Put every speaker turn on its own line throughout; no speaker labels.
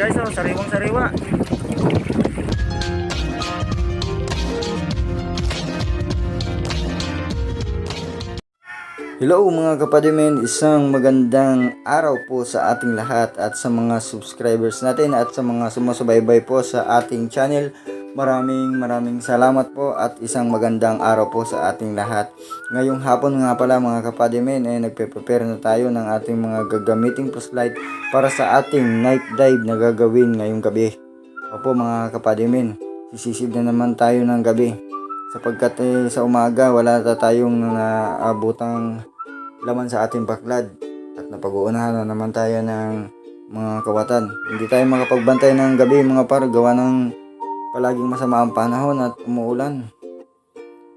guys, oh, sariwang sariwa. Hello mga kapadimen, isang magandang araw po sa ating lahat at sa mga subscribers natin at sa mga sumusubaybay po sa ating channel. Maraming maraming salamat po at isang magandang araw po sa ating lahat. Ngayong hapon nga pala mga kapadimen ay nagpe-prepare na tayo ng ating mga gagamiting flashlight para sa ating night dive na gagawin ngayong gabi. Opo mga kapadimen, sisisib na naman tayo ng gabi sapagkat eh, sa umaga wala na tayong naabutang laman sa ating baklad at napag-uunahan na naman tayo ng mga kawatan. Hindi tayo makapagbantay ng gabi mga par gawa ng palaging masama ang panahon at umuulan.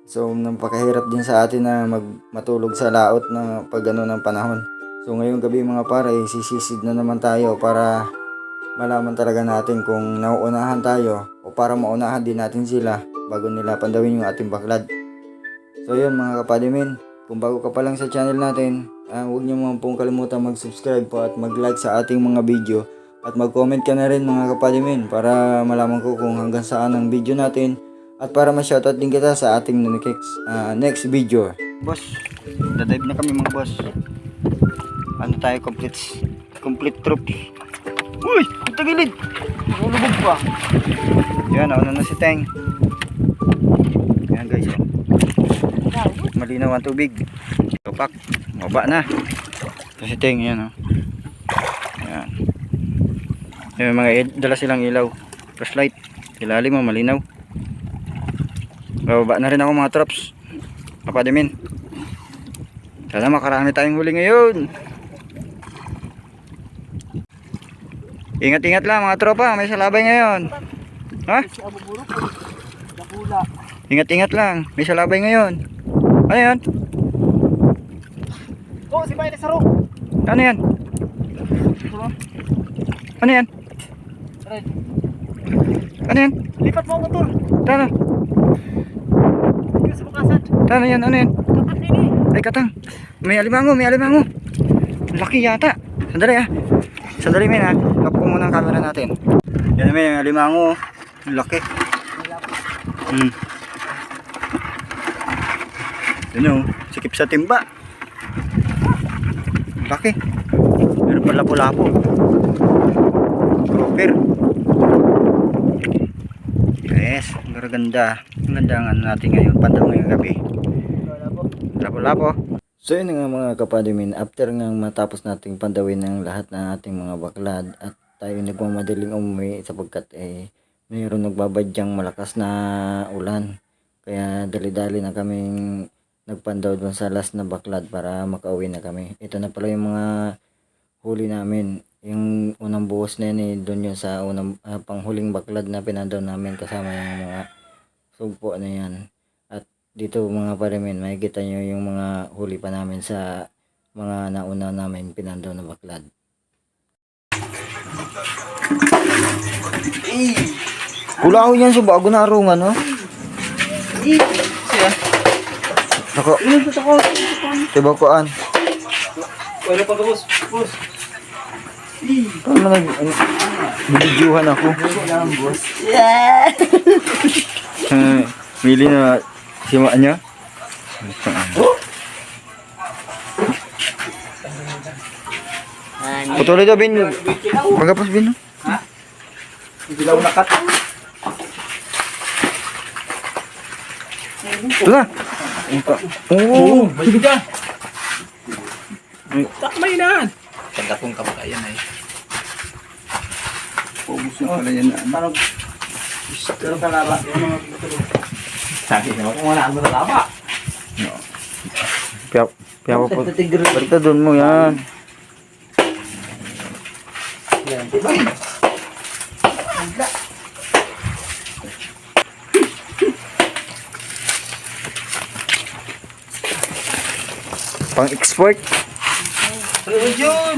So napakahirap din sa atin na mag matulog sa laot na pag ano ng panahon. So ngayong gabi mga par ay sisisid na naman tayo para malaman talaga natin kung nauunahan tayo o para maunahan din natin sila bago nila pandawin yung ating baklad. So yun mga kapadimin, kung bago ka pa lang sa channel natin, ah, huwag niyo naman pong kalimutan mag-subscribe po at mag-like sa ating mga video at mag-comment ka na rin mga kapadimin para malaman ko kung hanggang saan ang video natin at para ma-shoutout din kita sa ating next, ah, next video. Boss, dadive na kami mga boss. Ano tayo complete complete troops. Uy! Ang tagilid! Nalulubog pa. Yan, nauna na si Teng. Yan guys. oh. Malinaw ang tubig. Tupak. Maba na. Ito si Teng. Yan. Oh. Yan. Yan mga dala silang ilaw. Flashlight. Ilalim mo. Malinaw. Bababa na rin ako mga traps. Kapadimin. Sana makarami tayong huli ngayon. Ingat-ingat lang mga tropa, may salabay ngayon. Ha? Ingat-ingat lang, may salabay ngayon. Ano yan?
Oh, si Bayan Saro.
Ano yan? Ano yan? Ano yan?
Lipat mo ang motor. Tingnan sa bukasan.
Tano yan? Ano yan?
Kapat ini.
Ay katang, may alimango, may alimango. Laki yata. Sandali ah. Sandali men ah. Ko muna ang camera natin. Yan yung alimango. Ang Laki. Hmm. Yan o, sikip sa timba. Laki. Meron pa lapo-lapo. Grouper. Yes, ang ganda. Ang ganda ang ano natin ngayon, pandaw ngayong gabi. Lapo-lapo. So yun nga mga kapadimin, after nga matapos nating pandawin ng lahat ng ating mga baklad at tayo nagmamadaling umuwi sapagkat eh mayroon nagbabadyang malakas na ulan. Kaya dali-dali na kaming nagpandaw doon sa last na baklad para makauwi na kami. Ito na pala yung mga huli namin. Yung unang buhos na yun eh, doon yun sa unang ah, panghuling baklad na pinandaw namin kasama yung mga sugpo na yan. At dito mga parimin, makikita nyo yung mga huli pa namin sa mga nauna namin pinandaw na baklad. Pula ako yan sa bago na arungan, no? Nako, diba koan?
Ano pa boss? Boss.
Paano nag... Bididyuhan ako? Eh, Mili na sima niya. Patuloy daw, Bin. Pagkapos, Bin. no?
Dilaw na kat.
Ito na. Ito. Oo.
Sige ka.
Ay.
Takmay na.
Ganda kong kamakayan ay.
Ubus na pala yan.
Parang pero kalaba. Sabi na kung wala ang kalaba.
Piyak. Piyak po. Balik doon mo yan.
Yan, diba?
Pang-export.
Ano yun?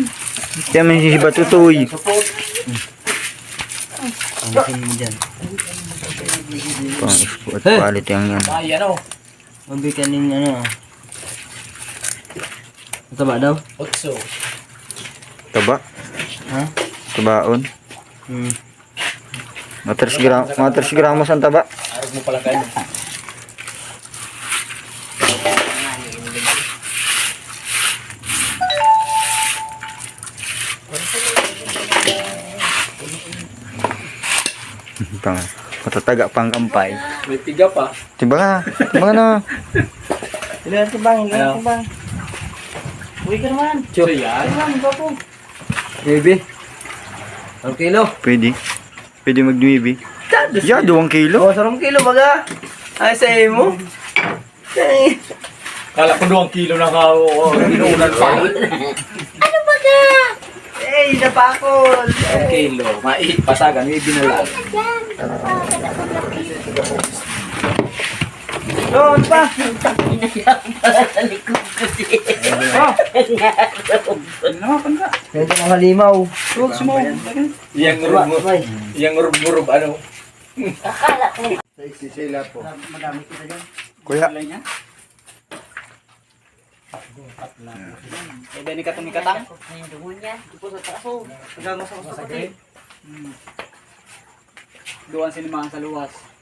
Kaya may sisiba tutoy.
Support.
Pang-export quality ang yan.
Ay, ano?
Mabikan din ano. Mataba daw?
Otso.
Taba.
Ha?
Tabaon.
Hmm.
3 gram, 3 gramos ang taba.
Arog mo pala kayo.
Pang, matataga pang kampay.
May tiga pa.
Tiba ka. Tiba ka na.
Ilan si bang? Ilan
Ano?
si bang? Uy ka naman.
So yan.
Naman, bapo. Baby. Ang kilo.
Pwede. Pwede mag-nuibi. Ya, duwang kilo.
Oh, sarong kilo baga. Ay, sa mo. Ay.
Kala ko doang kilo na ka. Oh, inuunan pa.
Eh, napakol.
Ang kilo. Mait. Pasagan. May binalag.
Doon pa. Medyo mga limaw.
Huwag. Yang urub Yang urub-urub ano.
Kuya.
Pwede ni katong ikatang.
Hanggang mas mas
Duwan sinimahan sa luwas.